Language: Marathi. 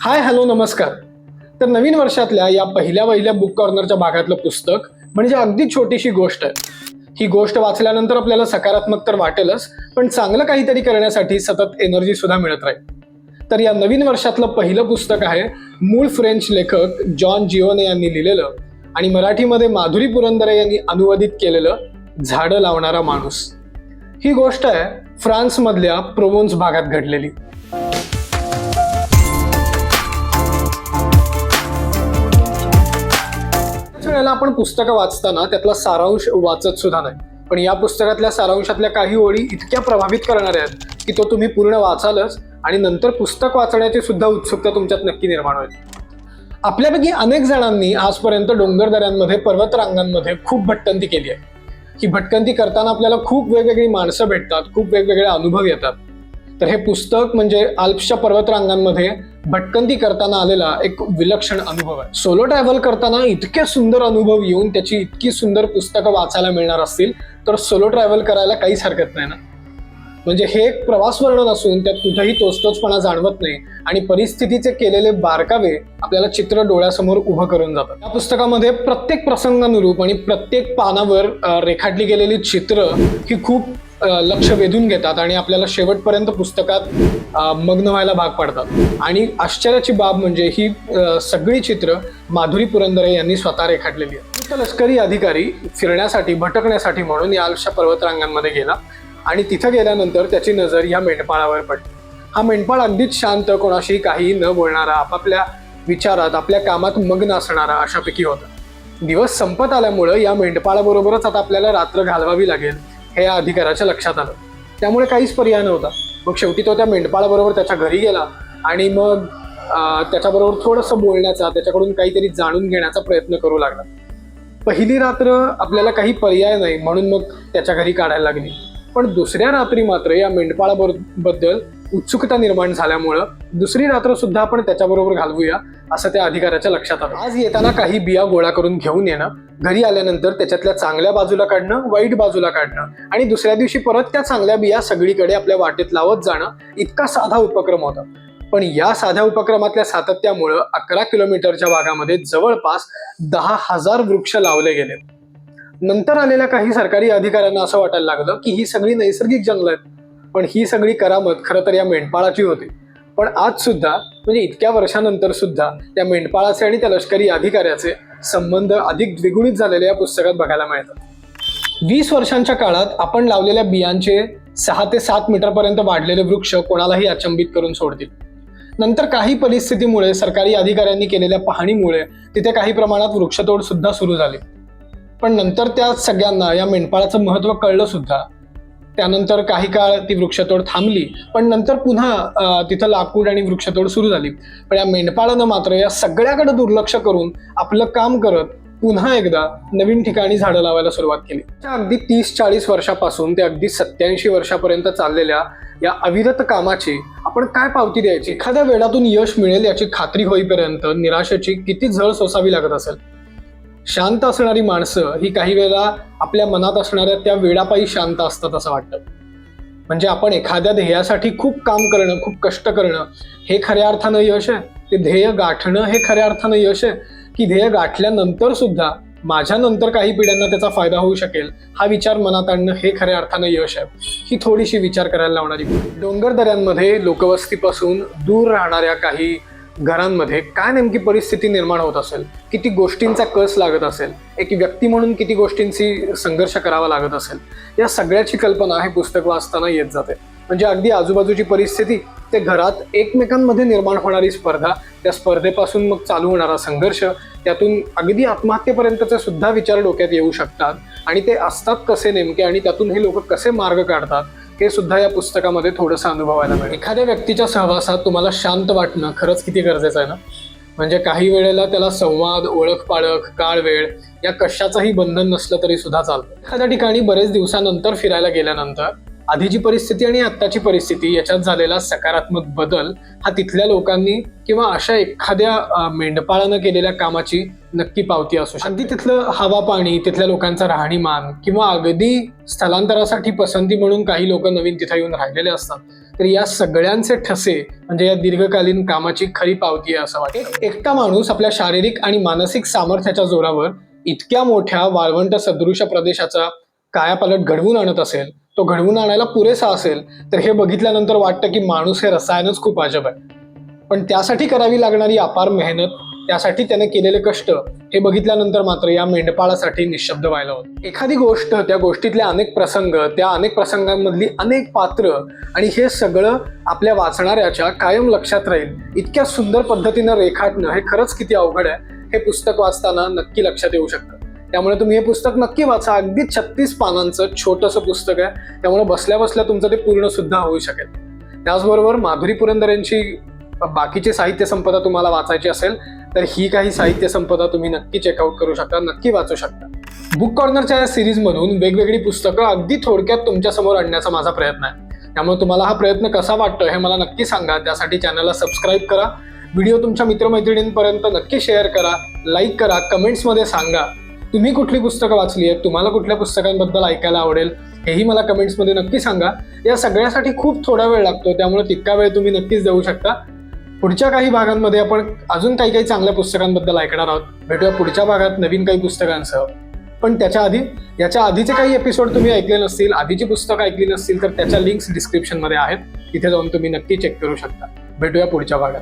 हाय हॅलो नमस्कार. तर नवीन वर्षातल्या या पहिल्या पहिल्या बुक कॉर्नरच्या भागातलं पुस्तक म्हणजे अगदी छोटीशी गोष्ट. आहे ही गोष्ट वाचल्यानंतर आपल्याला सकारात्मक तर वाटेलच पण चांगलं काहीतरी करण्यासाठी सतत एनर्जी सुद्धा मिळत राहील. तर या नवीन वर्षातलं पहिलं पुस्तक आहे मूळ फ्रेंच लेखक जॉन जिओने यांनी लिहिलेलं आणि मराठीमध्ये माधुरी पुरंदरे यांनी अनुवादित केलेलं झाडं लावणारा माणूस. ही गोष्ट आहे फ्रान्समधल्या प्रोवोन्स भागात घडलेली. वेळेला आपण पुस्तकं वाचताना त्यातला सारांश वाचत सुद्धा नाही. पण या पुस्तकातल्या सारांशातल्या काही ओळी इतक्या प्रभावित करणाऱ्या आहेत की तो तुम्ही पूर्ण वाचालच आणि नंतर पुस्तक वाचण्याची सुद्धा उत्सुकता तुमच्यात नक्की निर्माण होईल. आपल्यापैकी अनेक जणांनी आजपर्यंत डोंगरदऱ्यांमध्ये पर्वतरांगांमध्ये खूप भटकंती केली आहे. ही भटकंती करताना आपल्याला खूप वेगवेगळी माणसं भेटतात खूप वेगवेगळे अनुभव येतात. तर हे पुस्तक म्हणजे आल्प्सच्या पर्वतरांगांमध्ये भटकंती करताना आलेला एक विलक्षण अनुभव आहे. सोलो ट्रॅव्हल करताना इतके सुंदर अनुभव येऊन त्याची इतकी सुंदर पुस्तकं वाचायला मिळणार असतील तर सोलो ट्रॅव्हल करायला काहीच हरकत नाही ना? म्हणजे हे एक प्रवास वर्णन असून त्यात कुठेही तोचतोचपणा जाणवत नाही आणि परिस्थितीचे केलेले बारकावे आपल्याला चित्र डोळ्यासमोर उभं करून जातात. या पुस्तकामध्ये प्रत्येक प्रसंगानुरूप आणि प्रत्येक पानावर रेखाटली गेलेली चित्र ही खूप लक्ष वेधून घेतात आणि आपल्याला शेवटपर्यंत पुस्तकात मग्न व्हायला भाग पाडतात. आणि आश्चर्याची बाब म्हणजे ही सगळी चित्र माधुरी पुरंदरे यांनी स्वतः रेखाटलेली आहेत लष्करी अधिकारी फिरण्यासाठी भटकण्यासाठी म्हणून या आयुष्य पर्वतरांगांमध्ये गेला आणि तिथं गेल्यानंतर त्याची नजर या मेंढपाळावर पडली. हा मेंढपाळ अगदीच शांत कोणाशी काही न बोलणारा आपापल्या विचारात आपल्या कामात मग्न असणारा अशापैकी होता. दिवस संपत आल्यामुळं या मेंढपाळाबरोबरच आता आपल्याला रात्र घालवावी लागेल. हे या अधिकाऱ्याच्या लक्षात आलं. त्यामुळे काहीच पर्याय नव्हता. मग शेवटी तो त्या मेंढपाळाबरोबर त्याच्या घरी गेला आणि मग त्याच्याबरोबर थोडंसं बोलण्याचा त्याच्याकडून काहीतरी जाणून घेण्याचा प्रयत्न करू लागला. पहिली रात्र आपल्याला काही पर्याय नाही म्हणून मग त्याच्या घरी काढायला लागली. पण दुसऱ्या रात्री मात्र या मेंढपाळाबद्दल उत्सुकता निर्माण झाल्यामुळं दुसरी रात्र सुद्धा आपण त्याच्याबरोबर घालवूया असं त्या अधिकाऱ्याच्या लक्षात आलं. आज येताना काही बिया गोळा करून घेऊन येणं घरी आल्यानंतर त्याच्यातल्या चांगल्या बाजूला काढणं वाईट बाजूला काढणं आणि दुसऱ्या दिवशी परत त्या चांगल्या बिया सगळीकडे आपल्या वाटेत लावत जाणं इतका साधा उपक्रम होता. पण या साध्या उपक्रमातल्या सातत्यामुळं अकरा किलोमीटरच्या भागामध्ये जवळपास दहा हजार वृक्ष लावले गेले. नंतर आलेल्या काही सरकारी अधिकाऱ्यांना असं वाटायला लागलं की ही सगळी नैसर्गिक जंगल आहेत. पण ही सगळी करामत खरं तर या मेंढपाळाची होती. पण आज सुद्धा म्हणजे इतक्या वर्षानंतर सुद्धा त्या मेंढपाळाचे आणि त्या लष्करी अधिकाऱ्याचे संबंध अधिक द्विगुणित झालेले या पुस्तकात बघायला मिळतात. वीस वर्षांच्या काळात आपण लावलेल्या बियांचे सहा ते सात मीटरपर्यंत वाढलेले वृक्ष कोणालाही अचंबित करून सोडतील. नंतर काही परिस्थितीमुळे सरकारी अधिकाऱ्यांनी केलेल्या पाहणीमुळे तिथे काही प्रमाणात वृक्षतोड सुद्धा सुरू झाली. पण नंतर त्या सगळ्यांना या मेंढपाळाचं महत्त्व कळलं सुद्धा त्यानंतर काही काळ ती वृक्षतोड थांबली पण नंतर पुन्हा तिथं लाकूड आणि वृक्षतोड सुरू झाली. पण या मेंढपाळानं मात्र या सगळ्याकडे दुर्लक्ष करून आपलं काम करत पुन्हा एकदा नवीन ठिकाणी झाडं लावायला सुरुवात केली. त्या अगदी तीस चाळीस वर्षापासून ते अगदी सत्याऐंशी वर्षापर्यंत चाललेल्या या अविरत कामाची आपण काय पावती द्यायची? एखाद्या वेळातून यश मिळेल याची खात्री होईपर्यंत निराशेची किती झळ सोसावी लागत असेल? शांत असणारी माणसं ही काही वेळेला आपल्या मनात असणाऱ्या त्या वेळापायी शांत असतात असं वाटतं. म्हणजे आपण एखाद्या ध्येयासाठी खूप काम करणं खूप कष्ट करणं हे खऱ्या अर्थानं यश आहे? ते ध्येय गाठणं हे खऱ्या अर्थानं यश आहे? की ध्येय गाठल्यानंतर सुद्धा माझ्यानंतर काही पिढ्यांना त्याचा फायदा होऊ शकेल? हा विचार मनात आणणं हे खऱ्या अर्थानं यश आहे. ही थोडीशी विचार करायला लावणारी डोंगरदऱ्यांमध्ये डोंगर दऱ्यांमध्ये लोकवस्तीपासून दूर राहणाऱ्या काही घरांमध्ये काय नेमकी परिस्थिती निर्माण होत असेल? किती गोष्टींचा कस लागत असेल? एक व्यक्ती म्हणून किती गोष्टींची संघर्ष करावा लागत असेल? या सगळ्याची कल्पना हे पुस्तक वाचताना येत जाते. म्हणजे अगदी आजूबाजूची परिस्थिती ते घरात एकमेकांमध्ये निर्माण होणारी स्पर्धा त्या स्पर्धेपासून मग चालू होणारा संघर्ष त्यातून अगदी आत्महत्येपर्यंतचे सुद्धा विचार डोक्यात येऊ शकतात. आणि ते असतात कसे नेमके? आणि त्यातून हे लोक कसे मार्ग काढतात? हे सुद्धा या पुस्तकामध्ये थोडंसं अनुभवायला मिळेल. एखाद्या व्यक्तीच्या सहवासात तुम्हाला शांत वाटणं खरंच किती गरजेचं आहे ना? म्हणजे काही वेळेला त्याला संवाद ओळख पाळख काळ वेळ या कशाचंही बंधन नसलं तरी सुद्धा चालतं. एखाद्या ठिकाणी बरेच दिवसानंतर फिरायला गेल्यानंतर आधीची परिस्थिती आणि आत्ताची परिस्थिती याच्यात झालेला सकारात्मक बदल हा तिथल्या लोकांनी किंवा अशा एखाद्या मेंढपाळानं केलेल्या कामाची नक्की पावती असू शकते. अगदी तिथलं हवा पाणी तिथल्या लोकांचा राहणीमान किंवा अगदी स्थलांतरासाठी पसंती म्हणून काही लोक नवीन तिथे येऊन राहिलेले असतात तर या सगळ्यांचे ठसे म्हणजे या दीर्घकालीन कामाची खरी पावती आहे असं वाटतं. एकटा माणूस आपल्या शारीरिक आणि मानसिक सामर्थ्याच्या जोरावर इतक्या मोठ्या वाळवंट सदृश प्रदेशाचा कायापालट घडवून आणत असेल तो घडवून आणायला पुरेसा असेल तर हे बघितल्यानंतर वाटतं की माणूस हे रसायनच खूप अजब आहे. पण त्यासाठी करावी लागणारी अपार मेहनत त्यासाठी त्याने केलेले कष्ट हे बघितल्यानंतर मात्र या मेंढपाळासाठी निशब्द व्हायला होतं. एखादी गोष्ट त्या गोष्टीतले अनेक प्रसंग त्या अनेक प्रसंगांमधली अनेक पात्र आणि हे सगळं आपल्या वाचणाऱ्याच्या कायम लक्षात राहील. इतक्या सुंदर पद्धतीनं रेखाटणं हे खरंच किती अवघड आहे हे पुस्तक वाचताना नक्की लक्षात येऊ शकतं. त्यामुळे तुम्ही हे पुस्तक नक्की वाचा. अगदी छत्तीस पानांचं छोटंसं पुस्तक आहे. त्यामुळे बसल्या बसल्या तुमचं ते पूर्ण सुद्धा होऊ शकेल. त्याचबरोबर माधुरी पुरंदर यांची बाकीची साहित्य संपदा तुम्हाला वाचायची असेल तर ही काही साहित्य संपदा तुम्ही नक्की चेकआउट करू शकता नक्की वाचू शकता. बुक कॉर्नरच्या या सिरीजमधून वेगवेगळी पुस्तकं अगदी थोडक्यात तुमच्यासमोर आणण्याचा माझा प्रयत्न आहे. त्यामुळे तुम्हाला हा प्रयत्न कसा वाटतो हे मला नक्की सांगा. त्यासाठी चॅनलला सबस्क्राईब करा. व्हिडिओ तुमच्या मित्रमैत्रिणींपर्यंत नक्की शेअर करा. लाईक करा. कमेंट्समध्ये सांगा. तुम्ही कुठली पुस्तकं वाचली आहेत? तुम्हाला कुठल्या पुस्तकांबद्दल ऐकायला आवडेल? हेही मला कमेंट्समध्ये नक्की सांगा. या सगळ्यासाठी खूप थोडा वेळ लागतो त्यामुळे तितका वेळ तुम्ही नक्कीच देऊ शकता. पुढच्या काही भागांमध्ये आपण अजून काही काही चांगल्या पुस्तकांबद्दल ऐकणार आहोत. भेटूया पुढच्या भागात नवीन काही पुस्तकांसह. पण त्याच्या आधी याच्या आधीचे काही एपिसोड तुम्ही ऐकले नसतील आधीची पुस्तकं ऐकली नसतील तर त्याच्या लिंक्स डिस्क्रिप्शनमध्ये आहेत. तिथे जाऊन तुम्ही नक्की चेक करू शकता. भेटूया पुढच्या भागात.